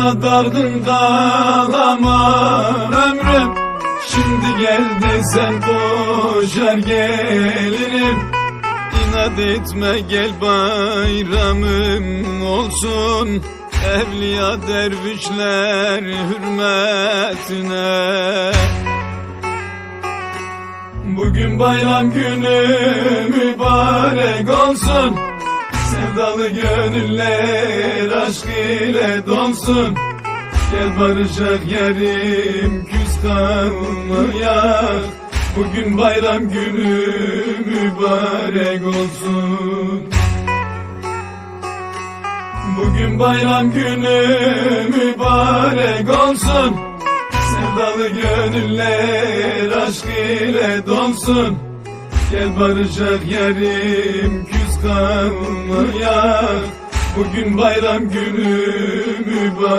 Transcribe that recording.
Dargın kalamam ömrüm. Şimdi geldi sen boşar gelirim İnat etme gel bayramım olsun. Evliya dervişler hürmetine. Bugün bayram günü mübarek olsun Sevdalı gönüller aşk ile dolsun Gel barışak yerim küs kalmayak. Bugün bayram günü mübarek olsun. Bugün bayram günü mübarek olsun. Sevdalı gönüller aşk ile dolsun Gel barışak yerim küs kalmayak Bugün bayram günü mübarek